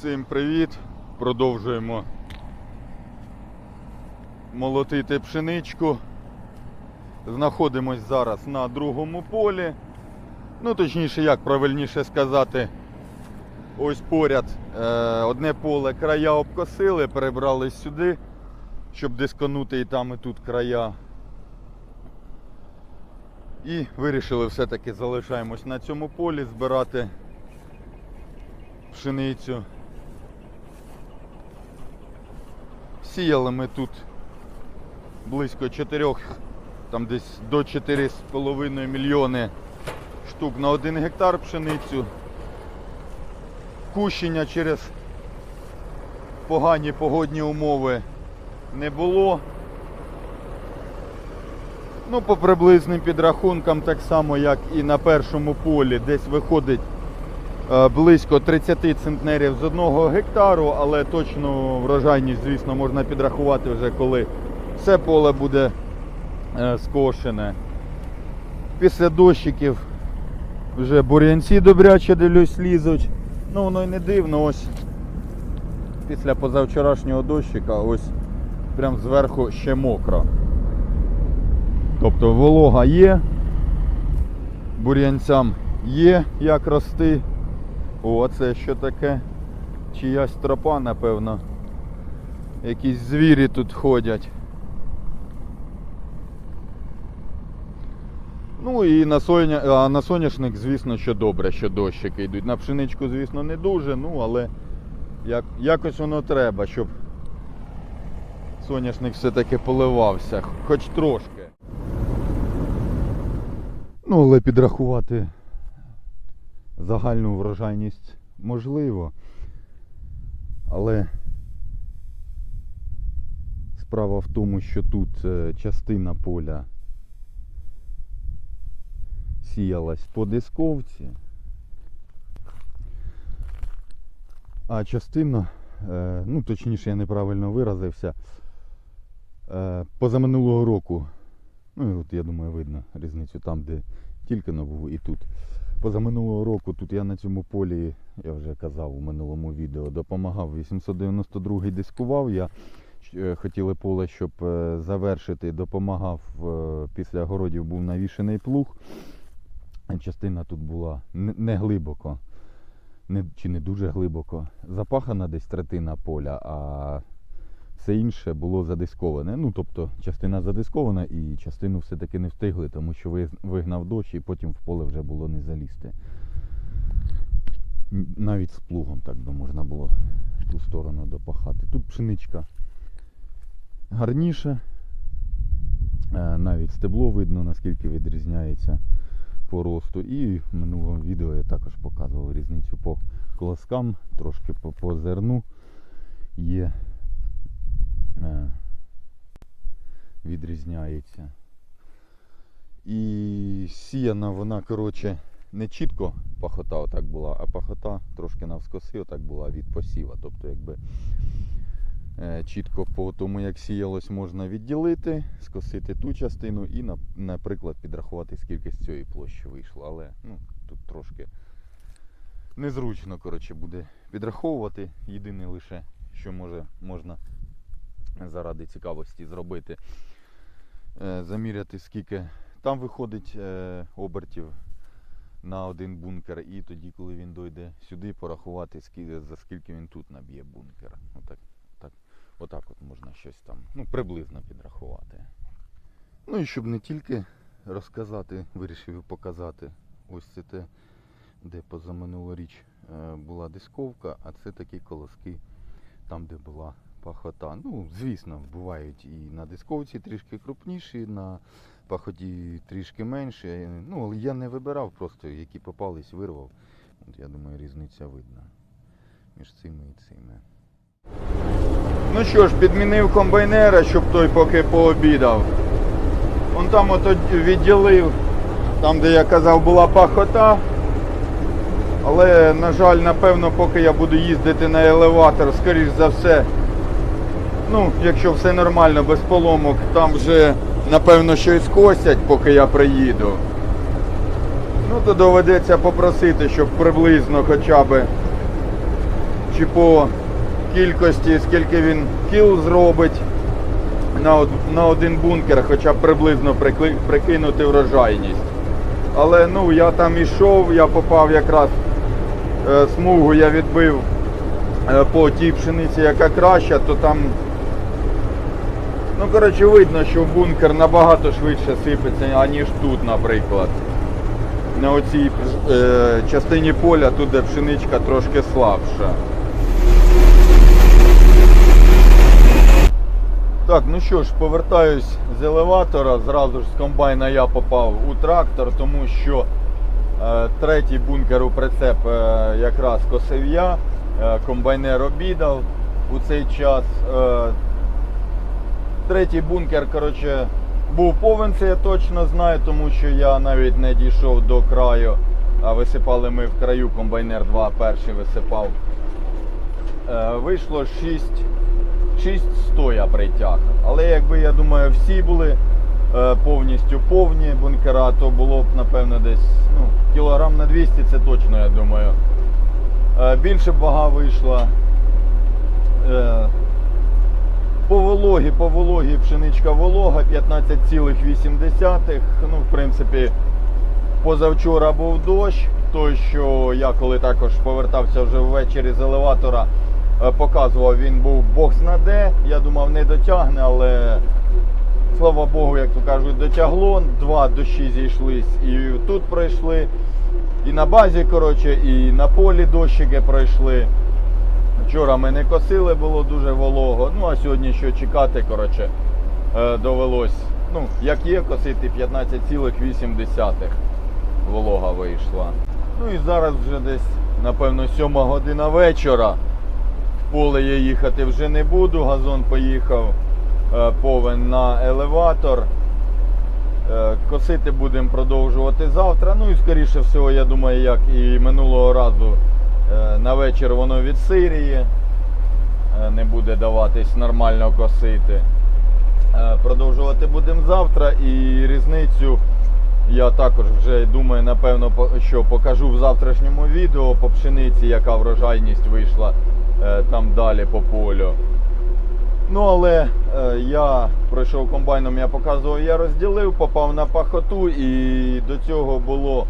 Всім привіт! Продовжуємо молотити пшеничку. Знаходимось зараз на другому полі. Ну, точніше, як правильніше сказати, ось поряд е, одне поле края обкосили, перебрали сюди, щоб дисконути і там, і тут края. І вирішили все-таки залишаємось на цьому полі збирати пшеницю. Сіяли ми тут близько 4, там десь до 4,5 мільйони штук на 1 гектар пшеницю. Кущення через погані погодні умови не було. Ну, по приблизним підрахункам, так само як і на першому полі, десь виходить близько 30 центнерів з одного гектару, але точну врожайність, звісно, можна підрахувати вже коли все поле буде е, скошене. Після дощиків вже бур'янці добряче дивлюсь лізуть. Ну воно й не дивно, ось після позавчорашнього дощика ось прям зверху ще мокро. Тобто волога є, бур'янцям є як рости. О, це що таке? Чиясь тропа, напевно. Якісь звірі тут ходять. Ну і на, соня... а на соняшник, звісно, що добре, що дощики йдуть. На пшеничку, звісно, не дуже, ну але як... якось воно треба, щоб соняшник все-таки поливався, хоч трошки. Ну, але підрахувати загальну врожайність можливо. Але справа в тому, що тут е, частина поля сіялась по дисковці, а частина, е, ну точніше я неправильно виразився, е, позаминулого року Ну і от я думаю, видно різницю там, де тільки но був і тут. Позаминулого року тут я на цьому полі, я вже казав у минулому відео, допомагав 892-й дискував. Я е, хотіли поле, щоб е, завершити, допомагав е, після городів був навішений плуг. Частина тут була не глибоко, не, чи не дуже глибоко. Запахана десь третина поля, а все інше було задисковане. Ну, тобто частина задискована і частину все-таки не встигли, тому що вигнав дощ і потім в поле вже було не залізти. Навіть з плугом так би можна було в ту сторону допахати. Тут пшеничка гарніше. Е, Навіть стебло видно, наскільки відрізняється по росту. І в минулому відео я також показував різницю по колоскам, трошки по, по зерну є відрізняється. І сіяна вона, коротше, не чітко пахота отак була, а пахота трошки навскоси отак була від посіва. Тобто, якби е, чітко по тому, як сіялось, можна відділити, скосити ту частину і, наприклад, підрахувати, скільки з цієї площі вийшло. Але ну, тут трошки незручно коротше, буде підраховувати. Єдине лише, що може, можна заради цікавості зробити. Е, Заміряти, скільки там виходить е, обертів на один бункер, і тоді, коли він дойде сюди, порахувати, за скільки він тут наб'є бункер. Отак, так, отак от можна щось там ну, приблизно підрахувати. Ну і щоб не тільки розказати, вирішив показати. Ось це те, де позаминулоріч е, була дисковка, а це такі колоски там, де була пахота. Ну, звісно, бувають і на дисковці трішки крупніші, на пахоті трішки менше. Ну, але я не вибирав, просто які попались, вирвав. От я думаю, різниця видна між цими і цими. Ну що ж, підмінив комбайнера, щоб той поки пообідав. Он там ото відділив, там де я казав була пахота. Але, на жаль, напевно, поки я буду їздити на елеватор, скоріш за все, ну, якщо все нормально, без поломок, там вже, напевно, щось косять, поки я приїду. Ну, то доведеться попросити, щоб приблизно хоча б чи по кількості, скільки він кіл зробить на, на один бункер, хоча б приблизно прикинути врожайність. Але ну, я там ішов, я попав якраз е, смугу, я відбив е, по тій пшениці, яка краща, то там. Ну, коротше, видно, що бункер набагато швидше сипеться, аніж тут, наприклад. На оцій е, частині поля, тут де пшеничка трошки слабша. Так, ну що ж, повертаюсь з елеватора. Зразу ж з комбайна я попав у трактор, тому що е, третій бункер у прицеп е, якраз косив я. Е, комбайнер обідав у цей час. Е, третій бункер, коротше, був повен, це я точно знаю, тому що я навіть не дійшов до краю, а висипали ми в краю комбайнер 2 перший висипав. Е, вийшло 6 600 я притяг. Але якби я думаю, всі були е, повністю повні бункера, то було б напевно десь ну, кілограм на 200, це точно, я думаю. Е, більше б вага вийшла. Е, по вологі, по вологі пшеничка волога 15,8. Ну, в принципі, позавчора був дощ, той, що я коли також повертався вже ввечері з елеватора, е, показував, він був бокс на де. Я думав, не дотягне, але слава Богу, як то кажуть, дотягло. Два дощі зійшлись і тут пройшли. І на базі, коротше, і на полі дощики пройшли. Вчора ми не косили, було дуже волого. Ну а сьогодні що чекати, коротше, е, довелось. Ну, як є, косити 15,8 волога вийшла. Ну і зараз вже десь, напевно, 7 година вечора. В поле я їхати вже не буду. Газон поїхав е, повен на елеватор. Е, Косити будемо продовжувати завтра. Ну і скоріше всього, я думаю, як і минулого разу на вечір воно відсиріє, е, не буде даватись нормально косити. Е, Продовжувати будемо завтра і різницю я також вже думаю, напевно, що покажу в завтрашньому відео по пшениці, яка врожайність вийшла е, там далі по полю. Ну, але е, я пройшов комбайном, я показував, я розділив, попав на пахоту і до цього було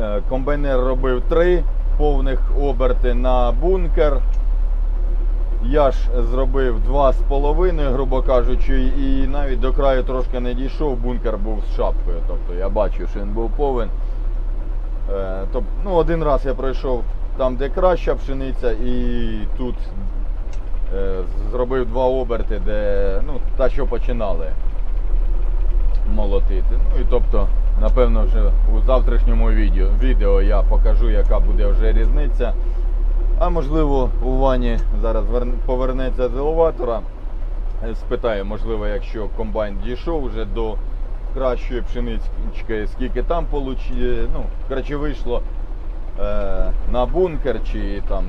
е, комбайнер робив три повних оберти на бункер. Я ж зробив два з половиною, грубо кажучи, і навіть до краю трошки не дійшов, бункер був з шапкою. Тобто я бачив, що він був повен. Е, тоб- ну, один раз я пройшов там, де краща пшениця, і тут е, зробив два оберти, де ну, та, що починали молотити. Ну і тобто, напевно, вже у завтрашньому відео, відео я покажу, яка буде вже різниця. А можливо, у Вані зараз повернеться з елеватора. Е, Спитаю, можливо, якщо комбайн дійшов вже до кращої пшенички, скільки там получи, ну, коротше, вийшло е, на бункер, чи там,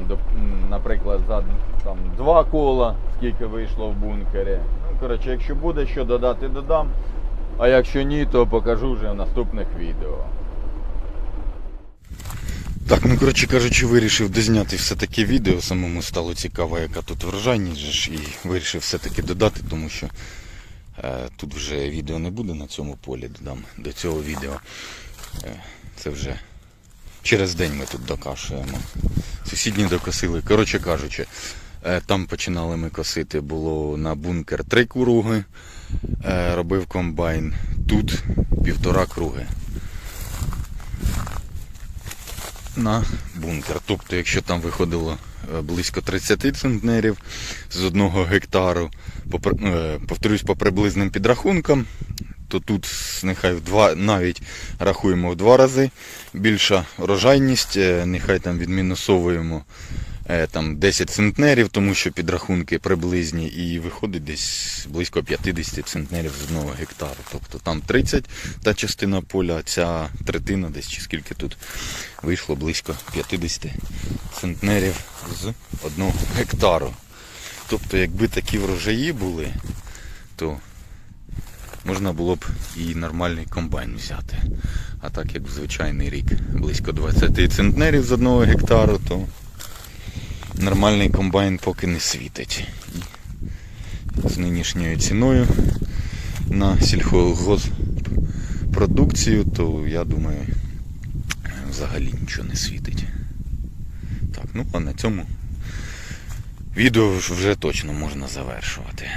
наприклад, за там, два кола, скільки вийшло в бункері. Ну, коротше, якщо буде що додати, додам. А якщо ні, то покажу вже в наступних відео. Так, ну коротше кажучи, вирішив дозняти все-таки відео. Самому стало цікаво, яка тут врожайність і вирішив все-таки додати, тому що е, тут вже відео не буде на цьому полі, додам до цього відео. Е, це вже через день ми тут докашуємо. Сусідні докосили. Коротше кажучи, там починали ми косити, було на бункер три круги, е, робив комбайн. Тут півтора круги. на бункер. Тобто, якщо там виходило е, близько 30 центнерів з одного гектару, е, повторюсь, по приблизним підрахункам, то тут нехай в два, навіть рахуємо в два рази більша рожайність, е, нехай там відмінусовуємо е, там 10 центнерів, тому що підрахунки приблизні, і виходить десь близько 50 центнерів з одного гектару. Тобто там 30 та частина поля, а ця третина десь чи скільки тут вийшло близько 50 центнерів з одного гектару. Тобто, якби такі врожаї були, то можна було б і нормальний комбайн взяти. А так як в звичайний рік близько 20 центнерів з одного гектару, то нормальний комбайн поки не світить. З нинішньою ціною на сільхозпродукцію, то я думаю, взагалі нічого не світить. Так, ну а на цьому відео вже точно можна завершувати.